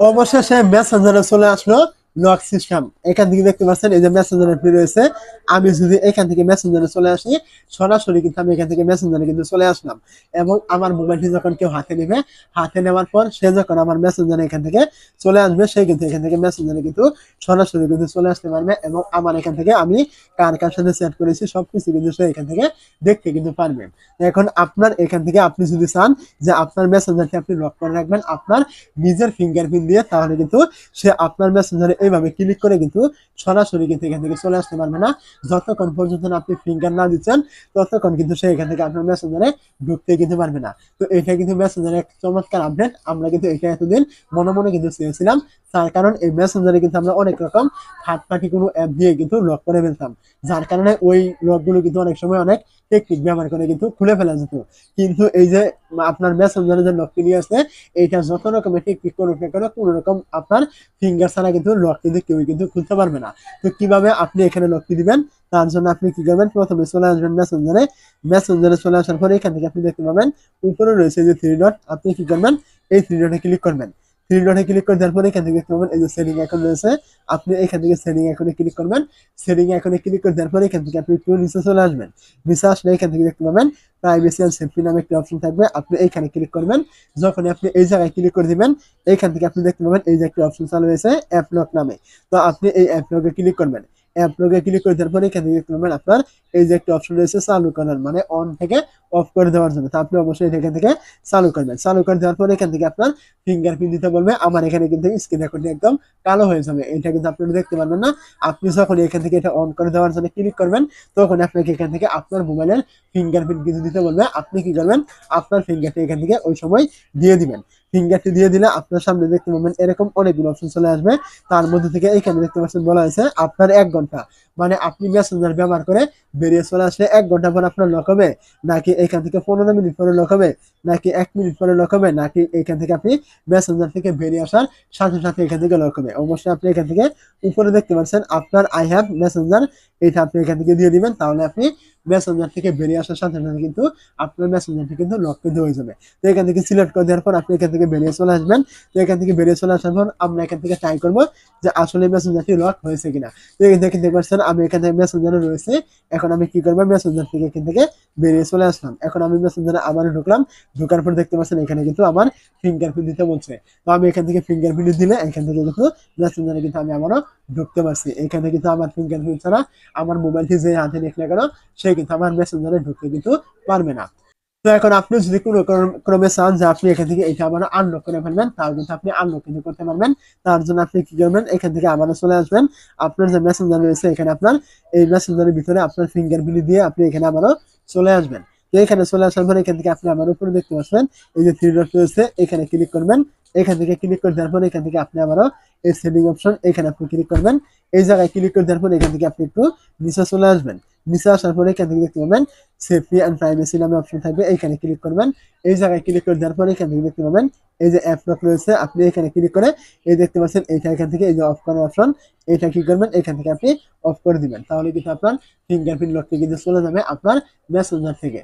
অবশেষে মেসেঞ্জারে চলে আসলো। লক সিস্টেম এখান থেকে দেখতে পাচ্ছেন, এই যে মেসেঞ্জার রয়েছে আমি যদি এখান থেকে মেসেঞ্জারে চলে আসি, সরাসরি কিন্তু আমি এখান থেকে মেসেঞ্জারে কিন্তু চলে আসলাম। এবং আমার মোবাইলটি যখন কেউ হাতে নেবে, হাতে নেওয়ার পর সে যখন আমার মেসেঞ্জারে এখান থেকে চলে আসবে, সে কিন্তু এখান থেকে মেসেঞ্জারে কিন্তু সরাসরি কিন্তু চলে আসতে পারবে এবং আমার এখান থেকে আমি কার কার সাথে সেট করেছি, সবকিছু কিন্তু সে এখান থেকে দেখতে কিন্তু পারবেন এখন আপনার এখান থেকে আপনি যদি চান যে আপনার মেসেঞ্জারটি আপনি লক করে রাখবেন, আপনার নিজের ফিঙ্গারপ্রিন্ট দিয়ে, তাহলে কিন্তু সে আপনার মেসেঞ্জারে এইভাবে ক্লিক করে কিন্তু সরাসরি কিন্তু এখান থেকে চলে আসতে পারবে না। যতক্ষণ পর্যন্ত আপনি ফিঙ্গার না দিচ্ছেন, ততক্ষণ কিন্তু সে এখান থেকে আপনার মেসেঞ্জারে ঢুকতে কিন্তু পারবে না। তো এটা কিন্তু মেসেঞ্জারে এক চমৎকার আপডেট আমরা কিন্তু এটা এতদিন মনে মনে কিন্তু চেয়েছিলাম। তার কারণ এই মেসেঞ্জারে কিন্তু আমরা অনেক রকম থার্ড পার্টি কোনো অ্যাপ দিয়ে কিন্তু লক করে ফেলতাম। যার কারণে ওই লকগুলো কিন্তু অনেক সময় অনেক টেকনিক ব্যবহার করে কিন্তু খুলে ফেলা যেত কিন্তু এই যে আপনার মেসেঞ্জারে যে লকটি নিয়ে আসছে এইটা যত রকমের টেকনিক করুক না কেন কোনো রকম আপনার ফিঙ্গার ছাড়া কিন্তু লক কিন্তু কেউ কিন্তু খুলতে পারবে না। তো কীভাবে আপনি এখানে লকটি দিবেন তার জন্য আপনি কি করবেন প্রথমে চলে আসবেন মেসেঞ্জারে মেসেঞ্জারে চলে আসার পরে এখান থেকে আপনি দেখতে পাবেন উপরে রয়েছে যে থ্রি ডট আপনি কি করবেন এই থ্রি ডটে ক্লিক করবেন থ্রি ডটে ক্লিক করে দেওয়ার পরে এখান থেকে দেখতে পাবেন, এই যে সেলিং এখন রয়েছে, আপনি এখান থেকে সেলিং এখনে ক্লিক করবেন। সেলিং এখনে ক্লিক করে দেওয়ার পরে এখান থেকে আপনি একটু নিচে চলে আসবেন। নিচে আসলে এখান থেকে দেখতে পাবেন প্রাইভেসি অ্যান্ড সেফটি নামে একটি অপশন থাকবে, আপনি এইখানে ক্লিক করবেন। যখন আপনি এই জায়গায় ক্লিক করে দিবেন এইখান থেকে আপনি দেখতে পাবেন, এই যে একটি অপশন চালু হয়েছে অ্যাপ লক নামে। তো আপনি এই অ্যাপ লকে ক্লিক করবেন। অ্যাপ লকে ক্লিক করে দেওয়ার পরে এখানে দেখতে পাবেন আপনার এই যে একটা অপশন রয়েছে চালু করার মানে অন থেকে অফ করে দেওয়ার জন্য। তো আপনি অবশ্যই এখান থেকে চালু করবেন। চালু করে দেওয়ার পরে এখান থেকে আপনার ফিঙ্গারপ্রিন্ট দিতে বলবে। আমার এখানে কিন্তু স্ক্রিন রেকর্ডিং একদম কালো হয়ে যাবে। এটা কিন্তু আপনি দেখতে পারবেন না। আপনি যখন এখান থেকে এটা অন করে দেওয়ার জন্য ক্লিক করবেন, তখন আপনাকে এখান থেকে আপনার মোবাইলের ফিঙ্গারপ্রিন্ট কিন্তু দিতে বলবে। আপনি কি করবেন? আপনার ফিঙ্গারটি এখান থেকে ওই সময় দিয়ে দিবেন। ফিঙ্গারটি দিয়ে দিলে আপনার সামনে দেখতে পাবেন এরকম অনেকগুলো অপশন চলে আসবে। তার মধ্যে থেকে এখানে দেখতে পাচ্ছেন বলা হয়েছে, আপনার এক ঘণ্টা। মানে আপনি মেসেঞ্জার ব্যবহার করে বেরিয়ে চলে আসলে এক ঘণ্টা পর আপনার লক হবে। নাকি এখান থেকে পনেরো মিনিট পরে লক হবে, নাকি এক মিনিট পরে লক হবে, নাকি এখান থেকে আপনি মেসেঞ্জার থেকে বেরিয়ে আসার সাথে সাথে এখান থেকে লক হবে। অবশ্যই আপনি এখান থেকে উপরে দেখতে পাচ্ছেন, আপনার আই হ্যাভ মেসেঞ্জার এটা আপনি এখান থেকে দিয়ে দিবেন, তাহলে আপনি মেসেঞ্জার থেকে বেরিয়ে আসার সাথে সাথে কিন্তু আপনার মেসেঞ্জারটি কিন্তু লক কিন্তু হয়ে যাবে। তো এখান থেকে সিলেক্ট করে দেওয়ার পর আপনি এখান থেকে বেরিয়ে চলে আসবেন। তো এখান থেকে বেরিয়ে চলে আসার পর আমরা এখান থেকে ট্রাই করব যে আসলে মেসেঞ্জারটি লক হয়েছে কিনা। তো এখান থেকে দেখতে পাচ্ছেন আমি এখান থেকে মেসেঞ্জারে রয়েছে। এখন আমি কি করব? মেসেঞ্জার থেকে এখান থেকে বেরিয়ে চলে আসলাম। এখন আমি মেসেঞ্জারে আবার ঢুকলাম। ঢোকার পর দেখতে পাচ্ছেন এখানে কিন্তু আমার ফিঙ্গারপ্রিন্ট দিতে বলছে। তো আমি এখান থেকে ফিঙ্গারপ্রিন্ট দিলে এখান থেকে কিন্তু মেসেঞ্জারে কিন্তু আমি আবারও ঢুকতে পারছি। এখানে কিন্তু আমার ফিঙ্গারপ্রিন্ট ছাড়া আমার মোবাইলটি যে হাতে নিক কেন, সে কিন্তু আমার মেসেঞ্জারে ঢুকতে কিন্তু পারবে না। তো এখন আপনি যদি কোনো ক্রমে চান যে আপনি এখান থেকে এটা আবার আনলক করে ফেলবেন, তাও কিন্তু আপনি আনলক কিন্তু করতে পারবেন। তার জন্য আপনি কি করবেন? এখান থেকে আবারও চলে আসবেন। আপনার যে মেসেঞ্জার রয়েছে, এখানে আপনার, এই মেসেঞ্জারের ভিতরে আপনার ফিঙ্গারপ্রিন্ট দিয়ে আপনি এখানে আবারও চলে আসবেন। তো এখানে চলে আসার পর এখান থেকে আপনি আমার উপরে দেখতে পাচ্ছেন, এই যে থ্রি ডট রয়েছে, এখানে ক্লিক করবেন। এখান থেকে ক্লিক করে দেওয়ার পর এখান থেকে আপনি আবারও এই সেটিং অপশন এখানে আপনি ক্লিক করবেন। এই জায়গায় ক্লিক করে দেওয়ার পর এখান থেকে আপনি একটু নিচে চলে আসবেন। নিচে আসার পরে এখান থেকে দেখতে পাবেন সেফটি অ্যান্ড প্রাইভেসি নামে অপশন থাকবে এইখানে ক্লিক করবেন। এই জায়গায় ক্লিক করে দেওয়ার পরে এখান থেকে দেখতে পাবেন এই যে অ্যাপ লক রয়েছে, আপনি এখানে ক্লিক করে এই দেখতে পাচ্ছেন এইটা এখান থেকে এই যে অফ করার অপশন এটা কি করবেন? এখান থেকে আপনি অফ করে দিবেন। তাহলে কিন্তু আপনার ফিঙ্গারপ্রিন্ট লকটি কিন্তু চলে যাবে আপনার মেসেঞ্জার থেকে।